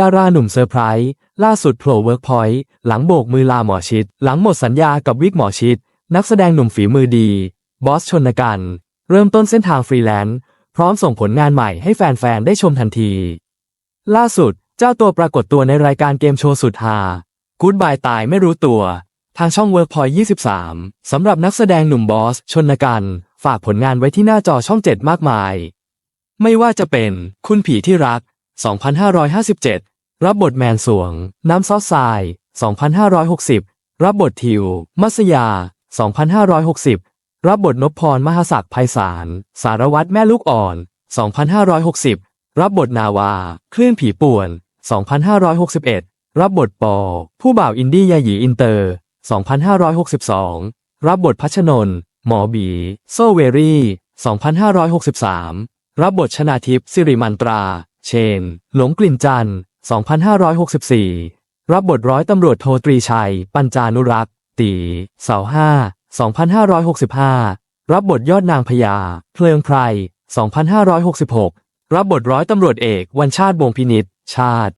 ดาราหนุ่มเซอร์ไพรส์ล่าสุดโผล่เวิร์กพอยต์หลังโบกมือลาหมอชิด หลังหมดสัญญากับวิกหมอชิด นักแสดงหนุ่มฝีมือดี บอสชนกัน เริ่มต้นเส้นทางฟรีแลนซ์พร้อมส่งผลงานใหม่ให้แฟนๆ ได้ชมทันที ล่าสุดเจ้าตัวปรากฏตัวในรายการเกมโชว์สุดฮากู๊ดบายตายไม่รู้ตัว ทางช่อง Workpoint 23 สำหรับนักแสดงหนุ่มบอสชนกัน ฝากผลงานไว้ที่หน้าจอช่อง 7 มากมาย ไม่ว่าจะเป็นคุณผีที่รัก 2557 รับบทแมนสวง น้ำซอสทราย 2560 รับบททิว มัสยา 2560 รับบทนพพรมหศักดิ์ไพศาล สารวัตรแม่ลูกอ่อน 2560 รับบทนาวา คลื่นผีป่วน 2561 รับบทปอ ผู้บ่าวอินดี้ยาหยีอินเตอร์ 2562 รับบทพัชนนท์หมอบี โซเวรี่ 2563 รับบทชนาทิพย์สิริมันตรา เชน หลงกลิ่นจันทร์ 2564 รับบทร้อยตำรวจโทตรีชัย ปัญจานุรักษ์ ตี เสาห้า2565 รับบทยอดนางพญา เพลิงไพร 2566 รับบทร้อยตำรวจเอกวันชาติวงพินิษชาติ